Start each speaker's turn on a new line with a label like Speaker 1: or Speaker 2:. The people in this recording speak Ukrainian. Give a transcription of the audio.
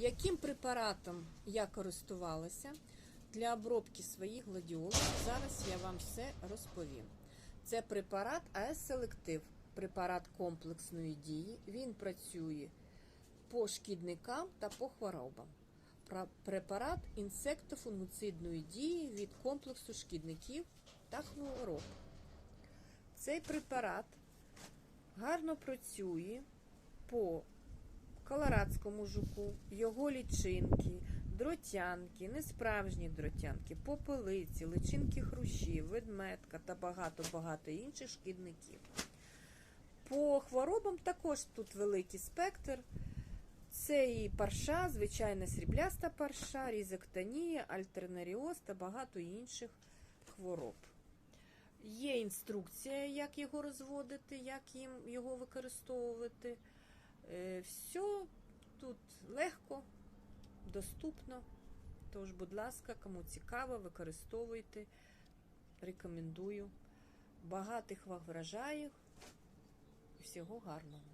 Speaker 1: Яким препаратом я користувалася для обробки своїх гладіолусів, зараз я вам все розповім. Це препарат АЕС Селектив, препарат комплексної дії. Він працює по шкідникам та по хворобам. Препарат інсектофунгіцидної дії від комплексу шкідників та хвороб. Цей препарат гарно працює по колорадському жуку, його лічинки, дротянки, несправжні дротянки, попелиці, личинки хрущів, ведметка та багато-багато інших шкідників. По хворобам також тут великий спектр. Це і парша, звичайна срібляста парша, різектонія, альтернаріоз та багато інших хвороб. Є інструкція, як його розводити, як їм його використовувати. Е, Все тут легко, доступно. Тож, будь ласка, кому цікаво, використовуйте. Рекомендую. Багатих вам і Всього гарного.